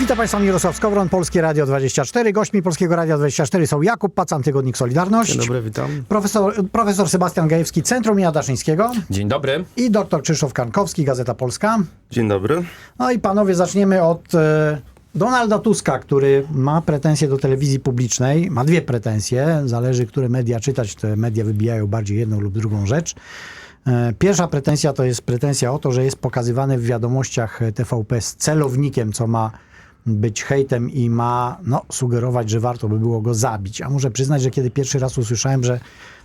Witam Państwa, Mirosław Skowron, Polskie Radio 24. Gośćmi Polskiego Radia 24 są Jakub Pacan, Tygodnik Solidarność. Dzień dobry, witam. Profesor, profesor Sebastian Gajewski, Centrum Jana Daszyńskiego Dzień dobry. i dr Krzysztof Kankowski, Gazeta Polska. Dzień dobry. No i panowie, zaczniemy od e, Donalda Tuska, który ma pretensje do telewizji publicznej. Ma dwie pretensje, zależy, które media czytać. Te media wybijają bardziej jedną lub drugą rzecz. E, Pierwsza pretensja to jest pretensja o to, że jest pokazywany w wiadomościach TVP z celownikiem, co ma być hejtem i ma no, sugerować, że warto by było go zabić. A muszę przyznać, że kiedy pierwszy raz usłyszałem, że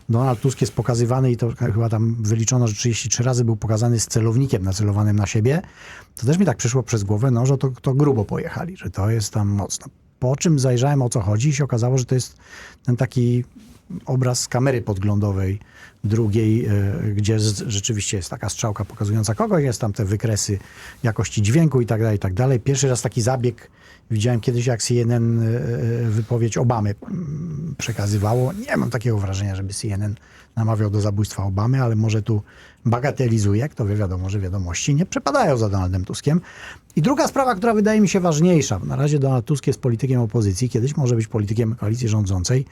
Donald Tusk jest pokazywany i to chyba tam wyliczono, że 33 razy był pokazany z celownikiem nacelowanym na siebie, to też mi tak przyszło przez głowę, no, że to, to grubo pojechali, że to jest tam mocno. Po czym zajrzałem o co chodzi i się okazało, że to jest ten taki obraz z kamery podglądowej drugiej, e, gdzie rzeczywiście jest taka strzałka pokazująca kogoś, jest tam te wykresy jakości dźwięku i tak dalej, i tak dalej. Pierwszy raz taki zabieg widziałem kiedyś, jak CNN e, e, wypowiedź Obamy mm, przekazywało. Nie mam takiego wrażenia, żeby CNN namawiał do zabójstwa Obamy, ale może tu bagatelizuje, kto wie, wiadomo, że wiadomości nie przepadają za Donaldem Tuskiem. I druga sprawa, która wydaje mi się ważniejsza. Na razie Donald Tusk jest politykiem opozycji, kiedyś może być politykiem koalicji rządzącej.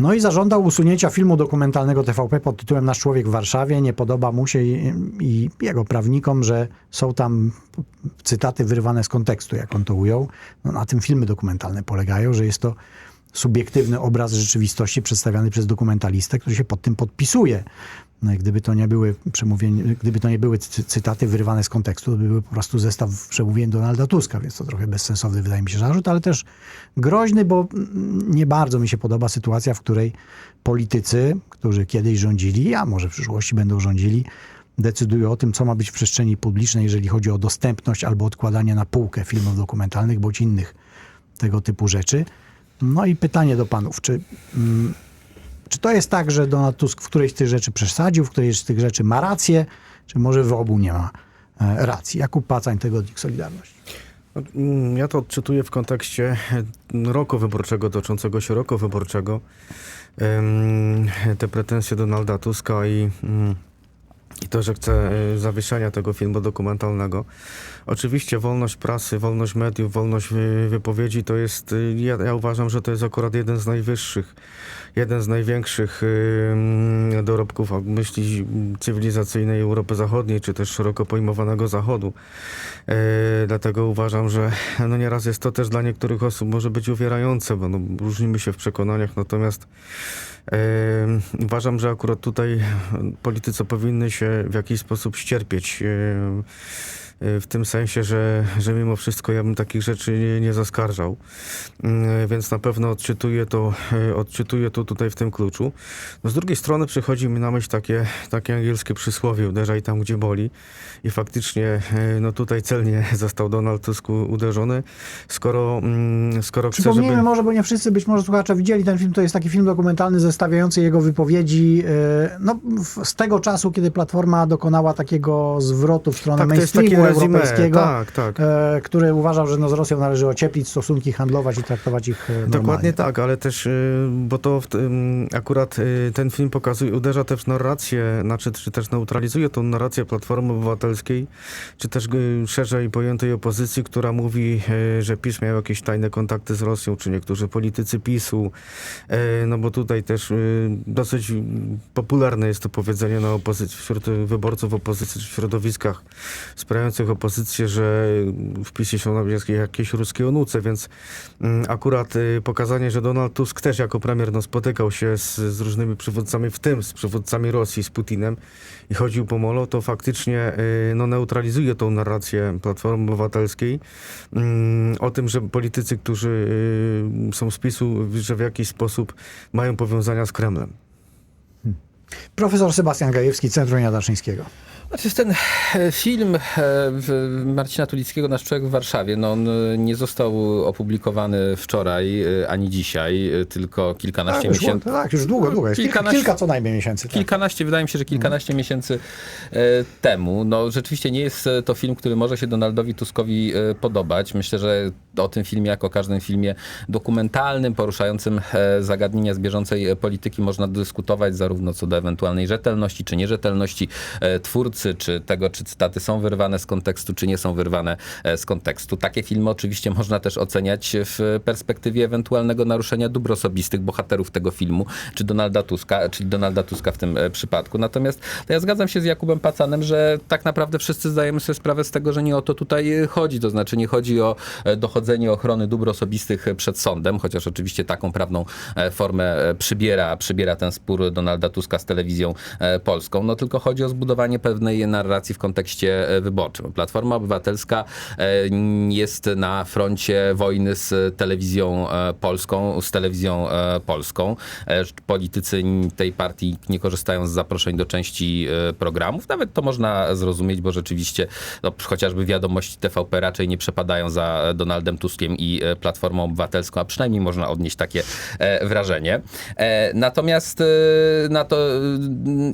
No i zażądał usunięcia filmu dokumentalnego TVP pod tytułem Nasz człowiek w Warszawie. Nie podoba mu się i, i jego prawnikom, że są tam cytaty wyrwane z kontekstu, jak on to ujął. No, na tym filmy dokumentalne polegają, że jest to subiektywny obraz rzeczywistości przedstawiany przez dokumentalistę, który się pod tym podpisuje. No gdyby to nie były przemówienia, gdyby to nie były cy- cytaty wyrywane z kontekstu, to by były po prostu zestaw przemówień Donalda Tuska, więc to trochę bezsensowny wydaje mi się zarzut, ale też groźny, bo nie bardzo mi się podoba sytuacja, w której politycy, którzy kiedyś rządzili, a może w przyszłości będą rządzili, decydują o tym, co ma być w przestrzeni publicznej, jeżeli chodzi o dostępność albo odkładanie na półkę filmów dokumentalnych bądź innych tego typu rzeczy. No i pytanie do panów, czy, mm, czy to jest tak, że Donald Tusk w którejś z tych rzeczy przesadził, w którejś z tych rzeczy ma rację, czy może w obu nie ma e, racji? Jakub Pacań, Tygodnik Solidarność. No, mm, Ja to odczytuję w kontekście mm, roku wyborczego, toczącego się roku wyborczego. Te pretensje Donalda Tuska i, mm, i to, że chce y, zawieszenia tego filmu dokumentalnego. Oczywiście wolność prasy, wolność mediów, wolność wy- wypowiedzi to jest, y, ja, ja uważam, że to jest akurat jeden z najwyższych, jeden z największych dorobków myśli cywilizacyjnej Europy Zachodniej, czy też szeroko pojmowanego Zachodu. E, dlatego uważam, że no nieraz jest to też dla niektórych osób może być uwierające, bo no, różnimy się w przekonaniach, natomiast e, uważam, że akurat tutaj politycy powinny się w jakiś sposób ścierpieć. E, w tym sensie, że, że mimo wszystko ja bym takich rzeczy nie, nie zaskarżał. Mm, Więc na pewno odczytuję to, e, odczytuję to tutaj w tym kluczu. No z drugiej strony przychodzi mi na myśl takie, takie angielskie przysłowie uderzaj tam, gdzie boli. I faktycznie e, no tutaj celnie został Donald Tusk uderzony. Skoro, mm, skoro chce, Przypomnijmy żeby... może, bo nie wszyscy być może słuchacze widzieli ten film, to jest taki film dokumentalny zestawiający jego wypowiedzi no, z tego czasu, kiedy Platforma dokonała takiego zwrotu w stronę Tak, mainstreamu. Europejskiego, Tak, tak. e, który uważał, że no, z Rosją należy ocieplić stosunki, handlować i traktować ich e, normalnie. Dokładnie tak, ale też, y, bo to tym, akurat y, ten film pokazuje, uderza też w narrację, znaczy, czy też neutralizuje tą narrację Platformy Obywatelskiej, czy też szerzej pojętej opozycji, która mówi, że PiS miał jakieś tajne kontakty z Rosją, czy niektórzy politycy PiSu, no bo tutaj też dosyć popularne jest to powiedzenie na opozycji, wśród wyborców opozycji, w środowiskach wspierających opozycję, że w PiSie są jakieś, ruskie onuce, więc mm, akurat y, pokazanie, że Donald Tusk też jako premier no, spotykał się z, z różnymi przywódcami, w tym z przywódcami Rosji, z Putinem i chodził po molo, to faktycznie y, no, neutralizuje tą narrację Platformy Obywatelskiej mm, o tym, że politycy, którzy y, są z PiSu, że w jakiś sposób mają powiązania z Kremlem. Profesor Sebastian Gajewski, Centrum Jana Daszyńskiego. Znaczy ten e, film e, Marcina Tulickiego Nasz człowiek w Warszawie, no on e, nie został opublikowany wczoraj ani dzisiaj, tylko kilkanaście Tak, już, miesięcy. tak, już długo, długo. Jest. Kilka, Kilkanaście- kilka co najmniej miesięcy. Tak. Kilkanaście, wydaje mi się, że kilkanaście miesięcy e, temu. No rzeczywiście nie jest to film, który może się Donaldowi Tuskowi podobać. Myślę, że o tym filmie, jako o każdym filmie dokumentalnym, poruszającym e, zagadnienia z bieżącej e, polityki można dyskutować zarówno co do ewentualnej rzetelności czy nierzetelności e, twórcy, czy tego, czy cytaty są wyrwane z kontekstu, czy nie są wyrwane z kontekstu. Takie filmy oczywiście można też oceniać w perspektywie ewentualnego naruszenia dóbr osobistych bohaterów tego filmu, czy Donalda Tuska, czyli Donalda Tuska w tym przypadku. Natomiast to ja zgadzam się z Jakubem Pacanem, że tak naprawdę wszyscy zdajemy sobie sprawę z tego, że nie o to tutaj chodzi. To znaczy nie chodzi o e, dochodzenie ochrony dóbr osobistych przed sądem, chociaż oczywiście taką prawną e, formę e, przybiera, przybiera ten spór Donalda Tuska z telewizją e, polską, no tylko chodzi o zbudowanie pewnej narracji w kontekście wyborczym. Platforma Obywatelska jest na froncie wojny z telewizją polską, z telewizją polską. Politycy tej partii nie korzystają z zaproszeń do części programów. Nawet to można zrozumieć, bo rzeczywiście no, chociażby wiadomości TVP raczej nie przepadają za Donaldem Tuskiem i e, Platformą Obywatelską, a przynajmniej można odnieść takie e, wrażenie. E, Natomiast na to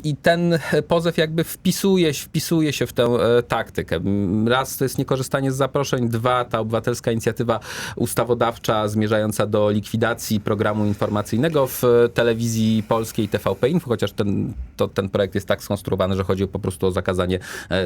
i ten pozew jakby wpisuje, wpisuje się w tę taktykę. Raz to jest niekorzystanie z zaproszeń, dwa ta obywatelska inicjatywa ustawodawcza zmierzająca do likwidacji programu informacyjnego w telewizji polskiej TVP Info, chociaż ten, to, ten projekt jest tak skonstruowany, że chodzi po prostu o zakazanie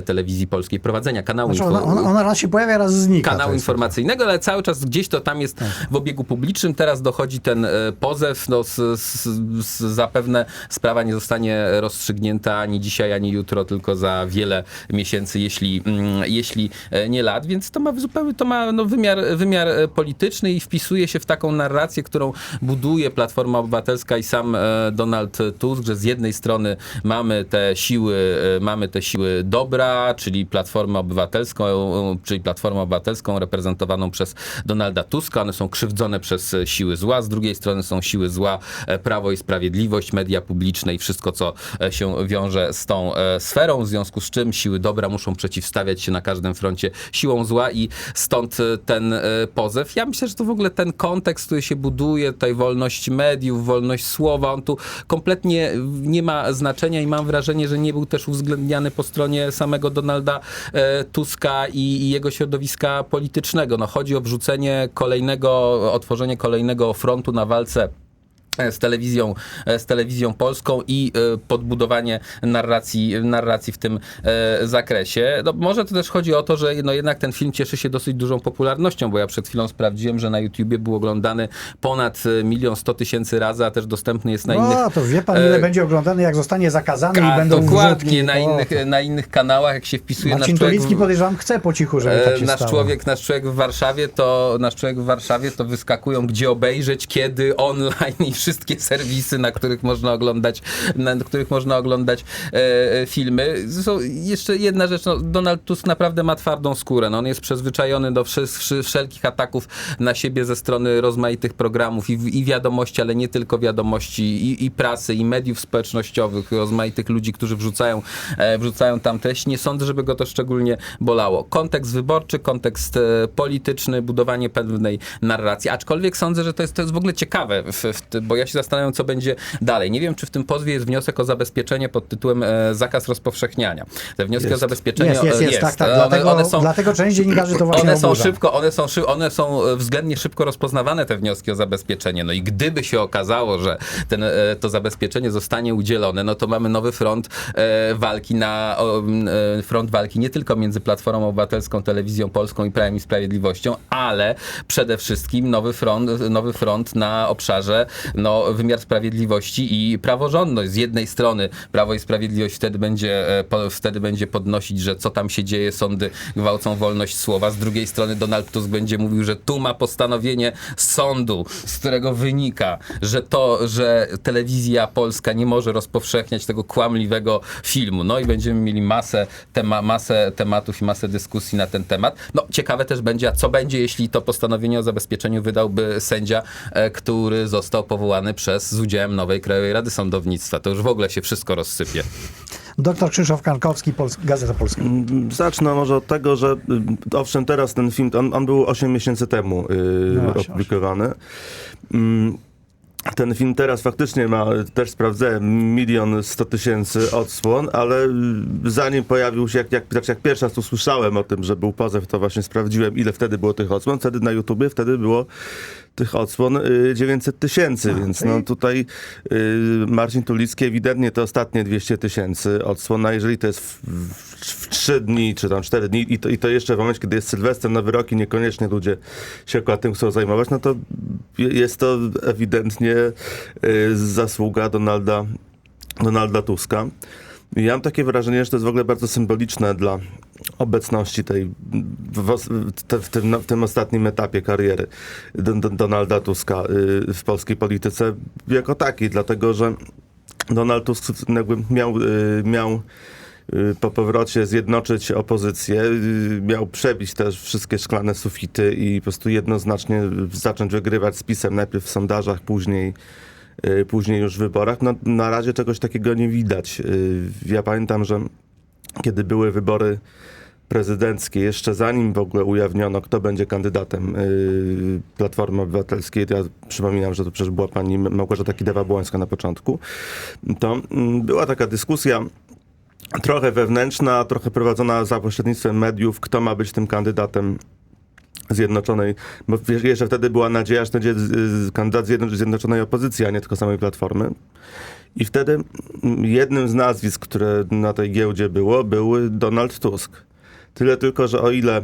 telewizji polskiej prowadzenia kanału Znaczy ona, ona, raz się pojawia, raz znika. kanału informacyjnego, ale cały czas gdzieś to tam jest w obiegu publicznym. Teraz dochodzi ten e, pozew. No, z, z, z, zapewne sprawa nie zostanie rozstrzygnięta ani dzisiaj, ani jutro, tylko za wiele miesięcy, jeśli, mm, jeśli e, nie lat, więc to ma zupełnie to ma no, wymiar, wymiar e, polityczny i wpisuje się w taką narrację, którą buduje Platforma Obywatelska i sam Donald Tusk, że z jednej strony mamy te siły, mamy te siły dobra, czyli Platformę Obywatelską, czyli Platformę Obywatelską reprezentowaną przez Donalda Tuska. One są krzywdzone przez e, siły zła. Z drugiej strony są siły zła, e, Prawo i Sprawiedliwość, media publiczne i wszystko, co e, się wiąże z tą sferą, w związku z czym siły dobra muszą przeciwstawiać się na każdym froncie siłą zła i stąd ten pozew. Ja myślę, że to w ogóle ten kontekst, który się buduje, tutaj wolność mediów, wolność słowa, on tu kompletnie nie ma znaczenia i mam wrażenie, że nie był też uwzględniany po stronie samego Donalda Tuska i, i jego środowiska politycznego. No, chodzi o wrzucenie kolejnego, otworzenie kolejnego frontu na walce z telewizją, e, z telewizją polską i e, podbudowanie narracji, narracji w tym e, zakresie. No, może to też chodzi o to, że no, jednak ten film cieszy się dosyć dużą popularnością, bo ja przed chwilą sprawdziłem, że na YouTubie był oglądany ponad milion sto tysięcy razy, a też dostępny jest na innych No, to wie pan, ile będzie oglądany, jak zostanie zakazany i będą dokładnie na innych, na innych kanałach, jak się wpisuje Marcin nasz Tulicki podejrzewam chce po cichu, żeby tak się nasz stało. człowiek, nasz człowiek w Warszawie to nasz człowiek w Warszawie to wyskakują gdzie obejrzeć, kiedy online i wszystkie serwisy, na których można oglądać, na których można oglądać e, e, filmy. Zresztą jeszcze jedna rzecz, no, Donald Tusk naprawdę ma twardą skórę. No, on jest przyzwyczajony do wszy, wszelkich ataków na siebie ze strony rozmaitych programów i, i wiadomości, ale nie tylko wiadomości, i, i prasy, i mediów społecznościowych, rozmaitych ludzi, którzy wrzucają, e, wrzucają tam treść. Nie sądzę, żeby go to szczególnie bolało. Kontekst wyborczy, kontekst e, polityczny, budowanie pewnej narracji. Aczkolwiek sądzę, że to jest, to jest w ogóle ciekawe, w, w, ty- bo ja się zastanawiam, co będzie dalej. Nie wiem, czy w tym pozwie jest wniosek o zabezpieczenie pod tytułem e, zakaz rozpowszechniania. Te wnioski o Jest. zabezpieczenie Jest, jest, e, jest, tak, tak. One- Dlatego, one są, dlatego część dziennikarzy to właśnie one są oburza. szybko, one są, one są e, względnie szybko rozpoznawane, te wnioski o zabezpieczenie. No i gdyby się okazało, że ten, e, to zabezpieczenie zostanie udzielone, no to mamy nowy front e, walki na o, e, front walki nie tylko między Platformą Obywatelską, Telewizją Polską i Prawem i Sprawiedliwością, ale przede wszystkim nowy front, nowy front na obszarze no, wymiar sprawiedliwości i praworządność. Z jednej strony Prawo i Sprawiedliwość wtedy będzie, e, wtedy będzie podnosić, że co tam się dzieje, sądy gwałcą wolność słowa. Z drugiej strony Donald Tusk będzie mówił, że tu ma postanowienie sądu, z którego wynika, że to, że telewizja polska nie może rozpowszechniać tego kłamliwego filmu. No i będziemy mieli masę, tema, masę tematów i masę dyskusji na ten temat. No ciekawe też będzie, a co będzie, jeśli to postanowienie o zabezpieczeniu wydałby sędzia, e, który został powołany przez z udziałem nowej Krajowej Rady Sądownictwa. To już w ogóle się wszystko rozsypie. Doktor Krzysztof Karkowski, Pols- Gazeta Polska. Mm, Zacznę może od tego, że y, owszem, teraz ten film, on, on był 8 miesięcy temu y, No opublikowany. Mm, ten film teraz faktycznie ma, też sprawdzałem, milion sto tysięcy odsłon, ale y, zanim pojawił się, jak, jak, znaczy jak pierwszy raz tu słyszałem o tym, że był pozew, to właśnie sprawdziłem, ile wtedy było tych odsłon. Wtedy na YouTubie, wtedy było tych odsłon y, 900 tysięcy, więc no tutaj y, Marcin Tulicki ewidentnie te ostatnie 200 tysięcy odsłon, a jeżeli to jest w, w, w 3 dni, czy tam 4 dni i to, i to jeszcze w momencie, kiedy jest Sylwester, nowy rok i niekoniecznie ludzie się akurat tym chcą zajmować, no to je- jest to ewidentnie y, zasługa Donalda, Donalda Tuska. Ja mam takie wrażenie, że to jest w ogóle bardzo symboliczne dla obecności tej w, w, tym, w tym ostatnim etapie kariery Don, Don, Donalda Tuska y, w polskiej polityce jako takiej, dlatego że Donald Tusk miał, y, miał y, po powrocie zjednoczyć opozycję, miał przebić też wszystkie szklane sufity i po prostu jednoznacznie zacząć wygrywać z PiSem najpierw w sondażach, później później już w wyborach. No, na razie czegoś takiego nie widać. Ja pamiętam, że kiedy były wybory prezydenckie, jeszcze zanim w ogóle ujawniono, kto będzie kandydatem y, Platformy Obywatelskiej, ja przypominam, że to przecież była pani Małgorzata Kidawa-Błońska na początku, to mm, była taka dyskusja trochę wewnętrzna, trochę prowadzona za pośrednictwem mediów, kto ma być tym kandydatem Zjednoczonej, bo jeszcze wtedy była nadzieja, że będzie kandydat zjedno- Zjednoczonej Opozycji, a nie tylko samej Platformy. I wtedy jednym z nazwisk, które na tej giełdzie było, był Donald Tusk. Tyle tylko, że o ile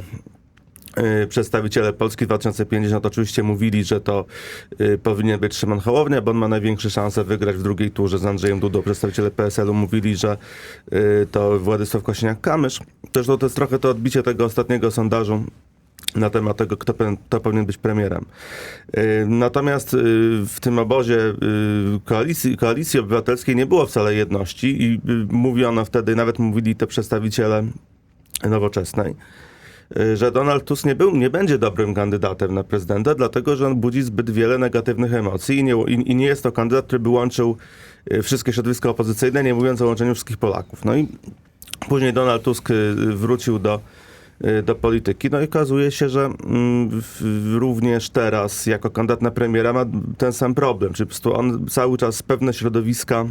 y, przedstawiciele Polski 2050 oczywiście mówili, że to y, powinien być Szymon Hołownia, bo on ma największe szanse wygrać w drugiej turze z Andrzejem Dudą. Przedstawiciele PSL-u mówili, że y, to Władysław Kosiniak-Kamysz. Też to, to jest trochę to odbicie tego ostatniego sondażu na temat tego, kto, kto powinien być premierem. Y, Natomiast y, w tym obozie y, koalicji, koalicji obywatelskiej nie było wcale jedności i mówiono wtedy, nawet mówili te przedstawiciele nowoczesnej, że Donald Tusk nie, był, nie będzie dobrym kandydatem na prezydenta, dlatego że on budzi zbyt wiele negatywnych emocji i nie, i, i nie jest to kandydat, który by łączył wszystkie środowiska opozycyjne, nie mówiąc o łączeniu wszystkich Polaków. No i później Donald Tusk wrócił do do polityki. No i okazuje się, że mm, również teraz jako kandydat na premiera ma ten sam problem. Czyli po prostu on cały czas pewne środowiska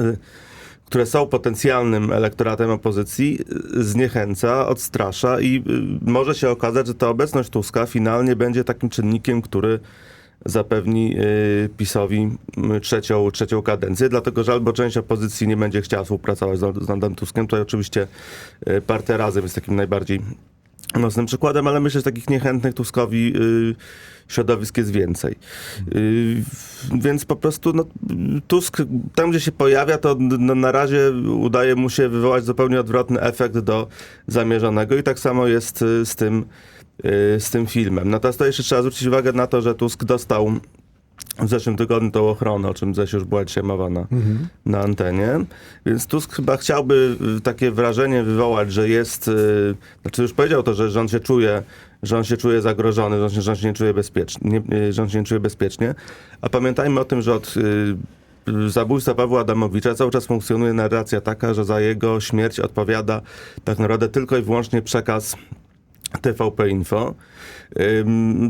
y, które są potencjalnym elektoratem opozycji, y, zniechęca, odstrasza i y, może się okazać, że ta obecność Tuska finalnie będzie takim czynnikiem, który zapewni y, PiSowi trzecią, trzecią kadencję, dlatego że albo część opozycji nie będzie chciała współpracować z z Donaldem Tuskiem, to oczywiście y, partia Razem jest takim najbardziej mocnym przykładem, ale myślę, że takich niechętnych Tuskowi y, środowisk jest więcej. Więc po prostu no, Tusk tam, gdzie się pojawia, to na razie udaje mu się wywołać zupełnie odwrotny efekt do zamierzonego i tak samo jest z tym, z tym filmem. Natomiast to jeszcze trzeba zwrócić uwagę na to, że Tusk dostał w zeszłym tygodniu tą ochronę, o czym zaś już była dzisiaj mowa na, na antenie. Więc Tusk chyba chciałby y, takie wrażenie wywołać, że jest, y, znaczy już powiedział to, że, on się czuje, że on się czuje zagrożony, że on się, że on się nie czuje bezpiecznie, nie, y, że on się nie czuje bezpiecznie. A pamiętajmy o tym, że od y, y, zabójstwa Pawła Adamowicza cały czas funkcjonuje narracja taka, że za jego śmierć odpowiada tak naprawdę tylko i wyłącznie przekaz TVP Info.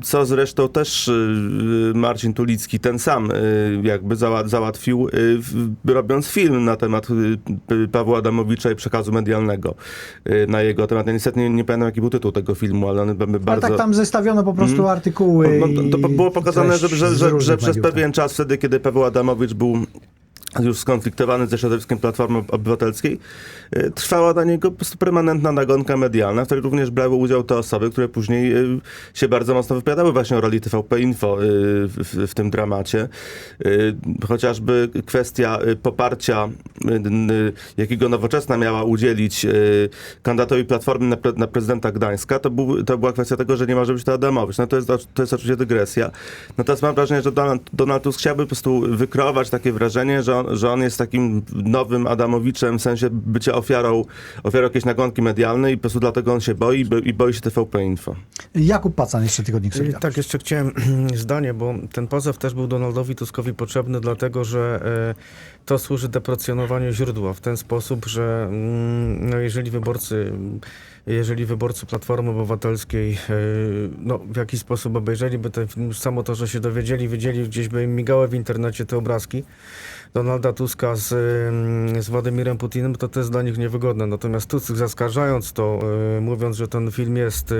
Co zresztą też y, Marcin Tulicki, ten sam y, jakby zała- załatwił, y, robiąc film na temat y, y, Pawła Adamowicza i przekazu medialnego y, na jego temat. Ja niestety nie, nie pamiętam, jaki był tytuł tego filmu, ale on by Ale bardzo... tak tam zestawiono po prostu artykuły No, to było pokazane, że, że, że, że przez mediów, tak. pewien czas, wtedy, kiedy Paweł Adamowicz był już skonfliktowany ze środowiskiem Platformy Obywatelskiej, y, trwała na niego po prostu permanentna nagonka medialna, w której również brały udział te osoby, które później y, się bardzo mocno wypowiadały właśnie o roli TVP Info y, w, w tym dramacie. Chociażby kwestia poparcia, jakiego Nowoczesna miała udzielić kandydatowi Platformy na, pre, na prezydenta Gdańska, to, był, to była kwestia tego, że nie może być to Adamowicz. No to jest, to jest oczywiście dygresja. Natomiast mam wrażenie, że Donald, Donald Tusk chciałby po prostu wykreować takie wrażenie, że on on, że on jest takim nowym Adamowiczem, w sensie bycia ofiarą, ofiarą jakiejś nagonki medialnej i po prostu dlatego on się boi bo- i boi się TVP Info. Jakub Pacan, jeszcze tygodnik Solidarność. Tak, jeszcze chciałem zdanie, bo ten pozew też był Donaldowi Tuskowi potrzebny, dlatego że e, to służy deprecjonowaniu źródła w ten sposób, że mm, no, jeżeli wyborcy, jeżeli wyborcy Platformy Obywatelskiej e, no, w jakiś sposób obejrzeliby ten film, samo to, że się dowiedzieli, wiedzieli, gdzieś by im migały w internecie te obrazki Donalda Tuska z, z Władimirem Putinem, to jest dla nich niewygodne. Natomiast Tusk zaskarżając to, e, mówiąc, że ten film jest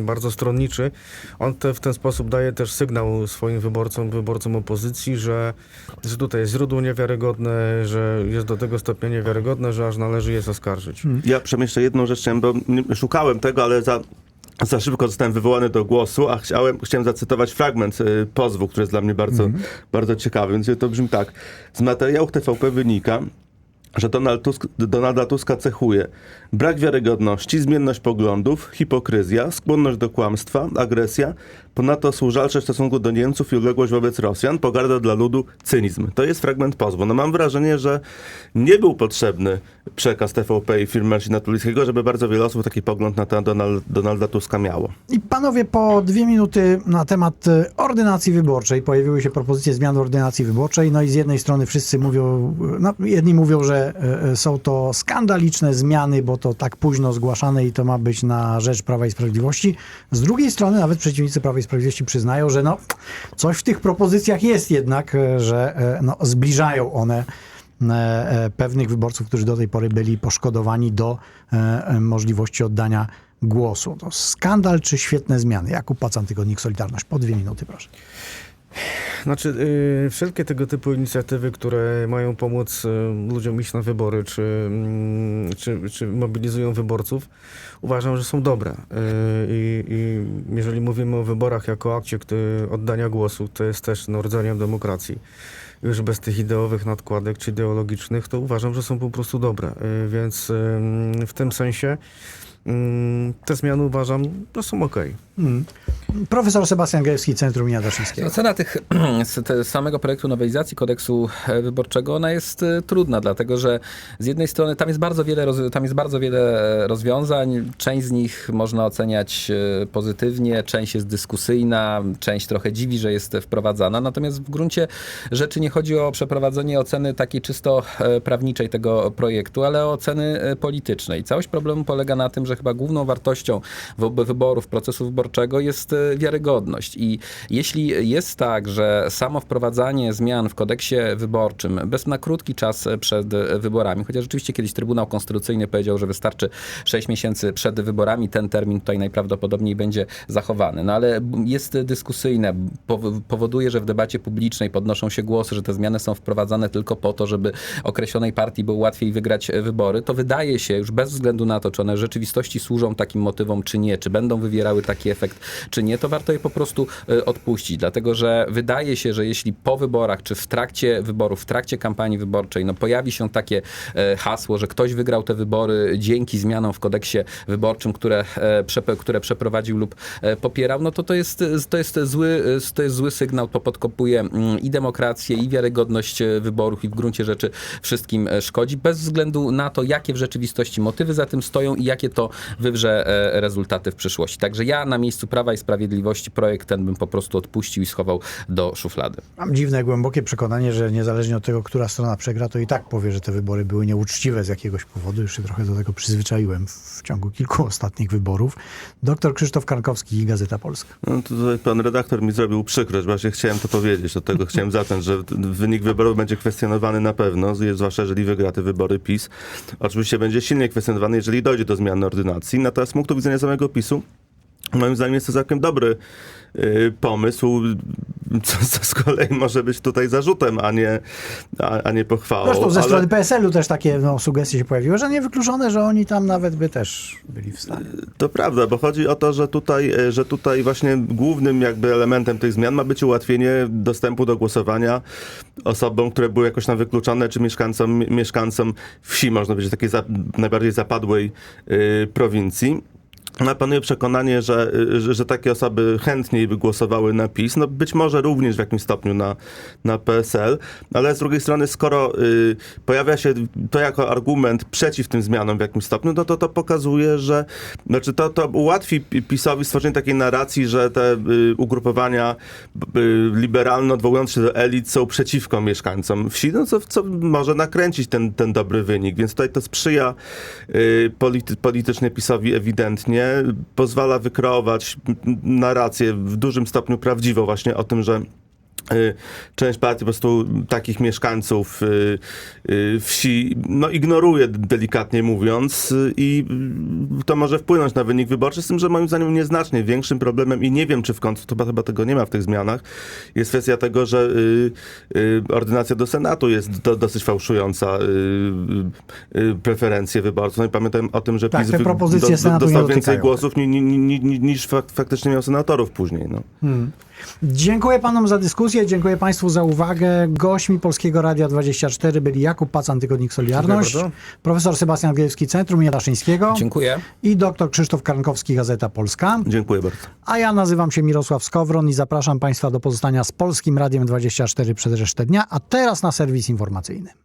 bardzo stronniczy, on te, w ten sposób daje też sygnał swoim wyborcom, wyborcom opozycji, że, że tutaj jest źródło niewiarygodne, że jest do tego stopnia niewiarygodne, że aż należy je zaskarżyć. Ja przemyślę jedną rzecz, bo szukałem tego, ale za, za szybko zostałem wywołany do głosu, a chciałem, chciałem zacytować fragment y, pozwu, który jest dla mnie bardzo, bardzo ciekawy. Więc to brzmi tak. Z materiałów TVP wynika, że Donald Tusk, Donalda Tuska cechuje brak wiarygodności, zmienność poglądów, hipokryzja, skłonność do kłamstwa, agresja, ponadto służalcze w stosunku do Niemców i uległość wobec Rosjan, pogarda dla ludu, cynizm. To jest fragment pozwu. No mam wrażenie, że nie był potrzebny przekaz TVP i firmy Marcina Tulickiego, żeby bardzo wiele osób taki pogląd na temat Donald, Donalda Tuska miało. I panowie, po dwie minuty na temat e, ordynacji wyborczej. Pojawiły się propozycje zmian w ordynacji wyborczej. No i z jednej strony wszyscy mówią, e, no, jedni mówią, że e, są to skandaliczne zmiany, bo to tak późno zgłaszane i to ma być na rzecz Prawa i Sprawiedliwości. Z drugiej strony nawet przeciwnicy Prawa i Sprawiedliwości przyznają, że no, coś w tych propozycjach jest jednak, e, że e, no, zbliżają one e, pewnych wyborców, którzy do tej pory byli poszkodowani do możliwości oddania głosu. To skandal czy świetne zmiany? Jakub Pacan, Tygodnik Solidarność. Po dwie minuty, proszę. Znaczy, y, wszelkie tego typu inicjatywy, które mają pomóc y, ludziom iść na wybory, czy, mm, czy, czy mobilizują wyborców, uważam, że są dobre. Y, I, I jeżeli mówimy o wyborach jako akcie który, oddania głosu, to jest też no, demokracji. Już bez tych ideowych nadkładek czy ideologicznych, to uważam, że są po prostu dobre. Y, Więc w tym sensie te zmiany uważam, że są okej. Mm. Profesor Sebastian Gajewski, Centrum Imienia Daszyńskiego. Ocena tych, samego projektu nowelizacji kodeksu e, wyborczego, ona jest e, trudna, dlatego że z jednej strony tam jest bardzo wiele, tam jest bardzo wiele e, rozwiązań. Część z nich można oceniać pozytywnie, część jest dyskusyjna, część trochę dziwi, że jest wprowadzana. Natomiast w gruncie rzeczy nie chodzi o przeprowadzenie oceny takiej czysto prawniczej tego projektu, ale o oceny politycznej. Całość problemu polega na tym, że chyba główną wartością wyborów, procesu wyborczego jest e, wiarygodność. I jeśli jest tak, że samo wprowadzanie zmian w kodeksie wyborczym bez na krótki czas przed wyborami, chociaż rzeczywiście kiedyś Trybunał Konstytucyjny powiedział, że wystarczy 6 miesięcy przed wyborami, ten termin tutaj najprawdopodobniej będzie zachowany. No ale jest dyskusyjne, pow- powoduje, że w debacie publicznej podnoszą się głosy, że te zmiany są wprowadzane tylko po to, żeby określonej partii było łatwiej wygrać wybory, to wydaje się już bez względu na to, czy one w rzeczywistości służą takim motywom, czy nie, czy będą wywierały taki efekt, czy nie, to warto je po prostu e, odpuścić, dlatego że wydaje się, że jeśli po wyborach, czy w trakcie wyborów, w trakcie kampanii wyborczej, no pojawi się takie e, hasło, że ktoś wygrał te wybory dzięki zmianom w kodeksie wyborczym, które, e, które przeprowadził lub e, popierał, no to to jest, to jest, zły, to jest zły sygnał, to podkopuje mm, i demokrację, i wiarygodność wyborów i w gruncie rzeczy wszystkim szkodzi, bez względu na to, jakie w rzeczywistości motywy za tym stoją i jakie to wywrze rezultaty w przyszłości. Także ja na miejscu Prawa i Sprawiedliwości projekt ten bym po prostu odpuścił i schował do szuflady. Mam dziwne, głębokie przekonanie, że niezależnie od tego, która strona przegra, to i tak powie, że te wybory były nieuczciwe z jakiegoś powodu. Już się trochę do tego przyzwyczaiłem w ciągu kilku ostatnich wyborów. Doktor Krzysztof Karkowski, Gazeta Polska. No, tutaj pan redaktor mi zrobił przykrość, właśnie chciałem to powiedzieć, od tego chciałem zacząć, że wynik wyborów będzie kwestionowany na pewno, zwłaszcza jeżeli wygra te wybory PiS. Oczywiście będzie silnie kwestionowany, jeżeli dojdzie do zmiany ordynacji, natomiast z punktu widzenia samego PiSu Moim zdaniem jest to całkiem dobry y, pomysł, co, co z kolei może być tutaj zarzutem, a nie, a, a nie pochwałą. Zresztą ze Ale- strony PSL-u też takie no, sugestie się pojawiły, że niewykluczone, że oni tam nawet by też byli w stanie. To prawda, bo chodzi o to, że tutaj, e, że tutaj właśnie głównym jakby elementem tych zmian ma być ułatwienie dostępu do głosowania osobom, które były jakoś tam wykluczone, czy mieszkańcom, mieszkańcom wsi, można powiedzieć, takiej za, najbardziej zapadłej y, prowincji. No, panuje przekonanie, że, że, że takie osoby chętniej by głosowały na PiS, no być może również w jakimś stopniu na, na PSL, ale z drugiej strony, skoro y, pojawia się to jako argument przeciw tym zmianom w jakimś stopniu, no to to pokazuje, że znaczy to, to ułatwi Pi- PiSowi stworzenie takiej narracji, że te y, ugrupowania y, liberalne odwołujące się do elit są przeciwko mieszkańcom wsi, no co, co może nakręcić ten, ten dobry wynik, więc tutaj to sprzyja y, polity, politycznie PiSowi ewidentnie, pozwala wykreować narrację w dużym stopniu prawdziwą właśnie o tym, że część partii po prostu takich mieszkańców y, y, wsi no, ignoruje, delikatnie mówiąc, y, i y, to może wpłynąć na wynik wyborczy, z tym, że moim zdaniem nieznacznie większym problemem i nie wiem, czy w końcu, to chyba tego nie ma w tych zmianach, jest kwestia tego, że y, y, ordynacja do Senatu jest do, dosyć fałszująca y, y, y, preferencje wyborców. No i pamiętam o tym, że Tak, PiS te propozycje Senatu nie dostał więcej dotykają. głosów ni, ni, ni, ni, niż fak, faktycznie miał senatorów później. No. Dziękuję panom za dyskusję, dziękuję państwu za uwagę. Gośćmi Polskiego Radia 24 byli Jakub Pacan, Tygodnik Solidarność, Dziękuję profesor Sebastian Gielski, Centrum Jaraszyńskiego Dziękuję. i dr Krzysztof Karnkowski, Gazeta Polska. Dziękuję bardzo. A ja nazywam się Mirosław Skowron i zapraszam państwa do pozostania z Polskim Radiem 24 przez resztę dnia, a teraz na serwis informacyjny.